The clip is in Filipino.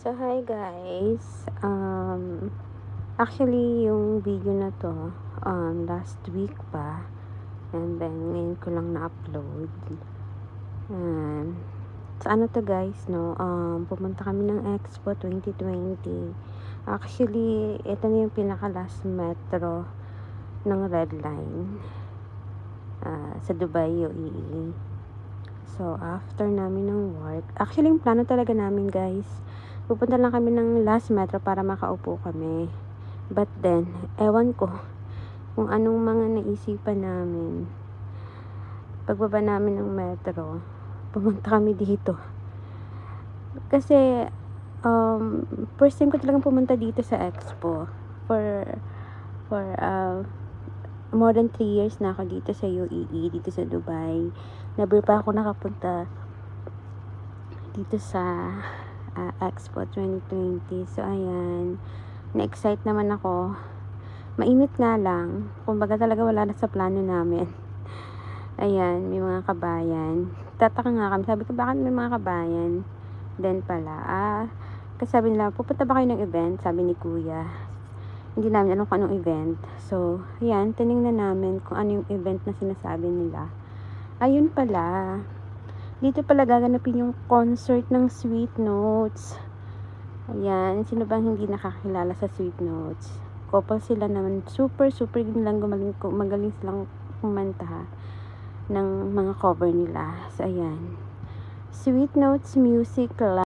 So, hi guys. Um, actually, yung video na to, um, last week pa. And then, ngayon ko lang na-upload. Um, so, ano to guys, no? Um, pumunta kami ng Expo 2020. Actually, ito na yung pinaka-last metro ng Red Line. ah, sa Dubai, UAE. So, after namin ng work, actually, yung plano talaga namin, guys, pupunta lang kami ng last metro para makaupo kami. But then, ewan ko kung anong mga naisipan namin. Pagbaba namin ng metro, pumunta kami dito. Kasi, um, first time ko talagang pumunta dito sa Expo. For, for, uh, more than 3 years na ako dito sa UAE, dito sa Dubai. Never pa ako nakapunta dito sa ah, Expo 2020. So, ayan. Na-excite naman ako. Mainit nga lang. Kumbaga talaga wala na sa plano namin. Ayan, may mga kabayan. Tataka nga kami. Sabi ko, bakit may mga kabayan? Then pala, ah, kasi sabi nila, pupunta ba kayo ng event? Sabi ni kuya. Hindi namin alam kung anong event. So, ayan, tinignan namin kung ano yung event na sinasabi nila. Ayun pala. Dito pala gaganapin yung concert ng Sweet Notes. Ayan, sino bang hindi nakakilala sa Sweet Notes? Couple sila naman. Super, super nilang gumaling, magaling silang kumanta ng mga cover nila. So, ayan. Sweet Notes Music Live.